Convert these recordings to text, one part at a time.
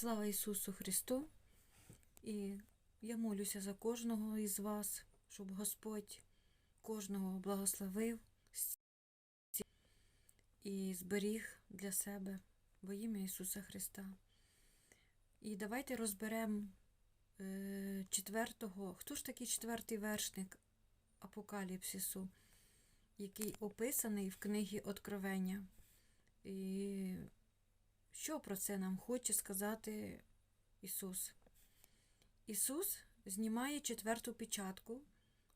Слава Ісусу Христу! І я молюся за кожного із вас, щоб Господь кожного благословив і зберіг для себе во ім'я Ісуса Христа. І давайте розберемо е, четвертого. Хто ж такий четвертий вершник Апокаліпсису, який описаний в книгі Откровення? І що про це нам хоче сказати Ісус? Ісус знімає четверту печатку,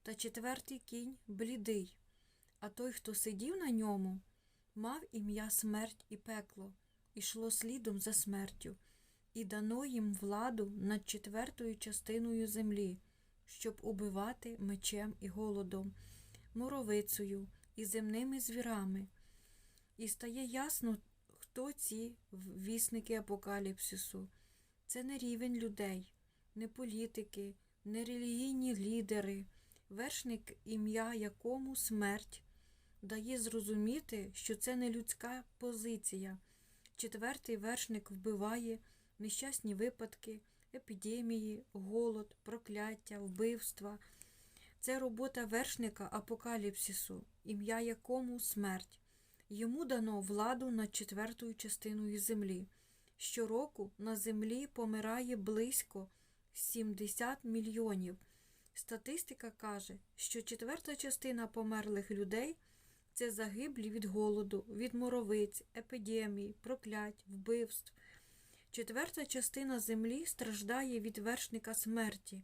та четвертий кінь блідий, а той, хто сидів на ньому, мав ім'я смерть і пекло, ішло слідом за смертю, і дано їм владу над четвертою частиною землі, щоб убивати мечем і голодом, моровицею і земними звірами. І стає ясно, хто ці вісники апокаліпсису. Це не рівень людей, не політики, не релігійні лідери, вершник ім'я якому смерть дає зрозуміти, що це не людська позиція. Четвертий вершник вбиває нещасні випадки, епідемії, голод, прокляття, вбивства. Це робота вершника апокаліпсису, ім'я якому смерть. Йому дано владу над четвертою частиною землі. Щороку на землі помирає близько 70 мільйонів. Статистика каже, що четверта частина померлих людей це загиблі від голоду, від моровиць, епідемій, проклять, вбивств. Четверта частина землі страждає від вершника смерті,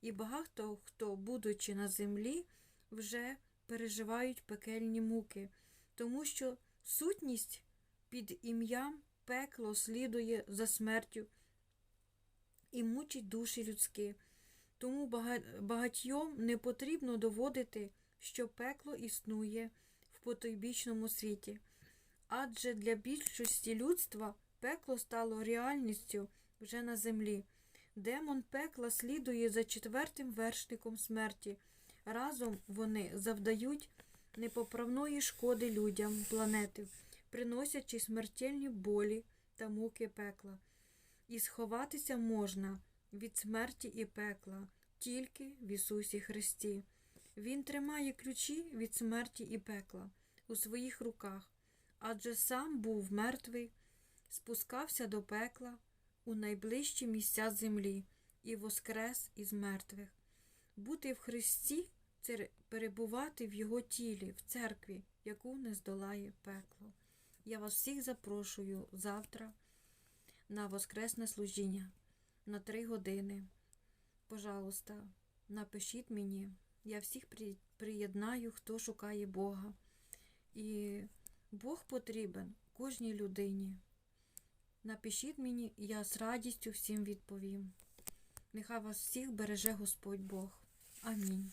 і багато хто, будучи на землі, вже переживають пекельні муки, тому що сутність під ім'ям пекло слідує за смертю і мучить душі людські. Тому багатьом не потрібно доводити, що пекло існує в потойбічному світі. Адже для більшості людства пекло стало реальністю вже на землі. Демон пекла слідує за четвертим вершником смерті. Разом вони завдають непоправної шкоди людям планети, приносячи смертельні болі та муки пекла. І сховатися можна від смерті і пекла тільки в Ісусі Христі. Він тримає ключі від смерті і пекла у своїх руках, адже сам був мертвий, спускався до пекла у найближчі місця землі і воскрес із мертвих. Бути в Христі перебувати в Його тілі, в церкві, яку не здолає пекло. Я вас всіх запрошую завтра на воскресне служіння на три години. Пожалуйста, напишіть мені. Я всіх приєднаю, хто шукає Бога. І Бог потрібен кожній людині. Напишіть мені, я з радістю всім відповім. Нехай вас всіх береже Господь Бог. Амінь.